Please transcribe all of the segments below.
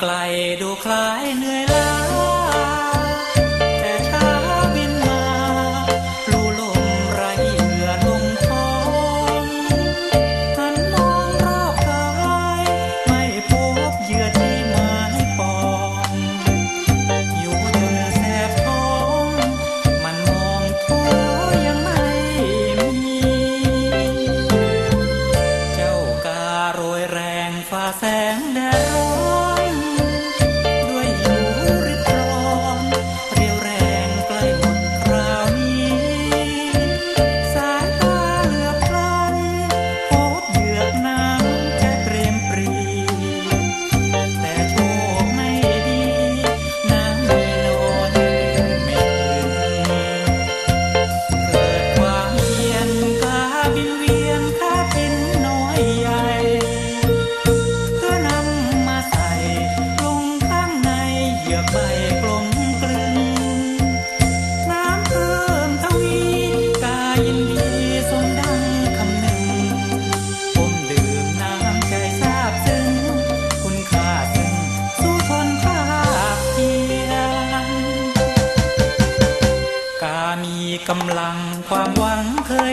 ไกลดูคล้ายเหนื่อยล้าแต่ช้าบินมาลู่ลมไรเหงื่อลงท้องหันมองรอบกายไม่พบเหยื่อที่หมายปองอยู่จนแสบท้อง มันมองท้อยังไม่มี เจ้ากาโรยแรงฝ่าแสงแด กำลังความหวังเคย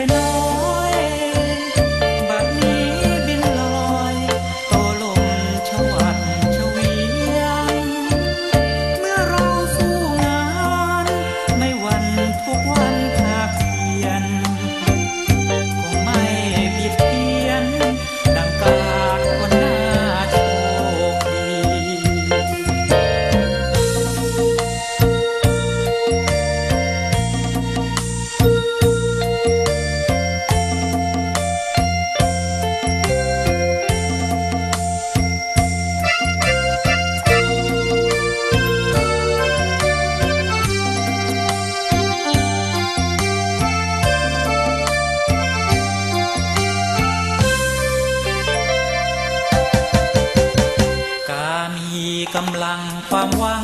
ำลังความหวัง